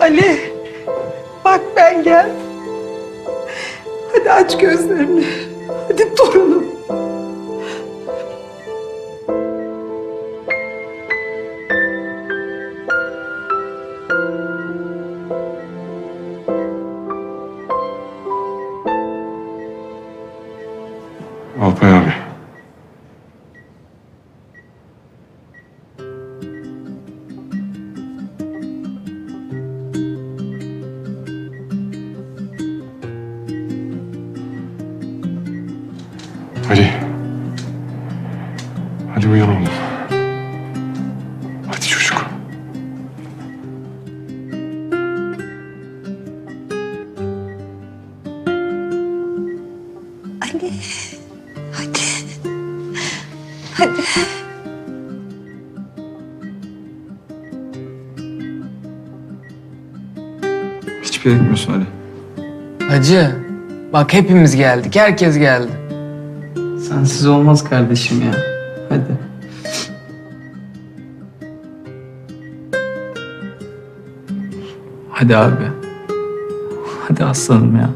Ali, bak ben gel. Hadi aç gözlerini. Hadi torunum. Alpay abi. Hadi uyan oğlum. Hadi çocuk. Ali. Hadi. Hadi. Hiçbir yere gitmiyorsun Ali. Hacı, bak hepimiz geldik, herkes geldi. Sensiz olmaz kardeşim ya. Hadi. Hadi abi. Hadi aslanım ya.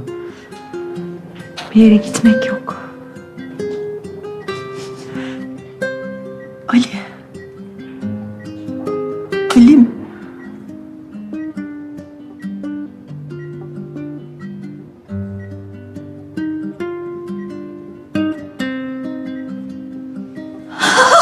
Bir yere gitmek yok.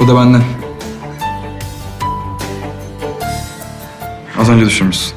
Bu da benden. Az önce düşürmüşsün.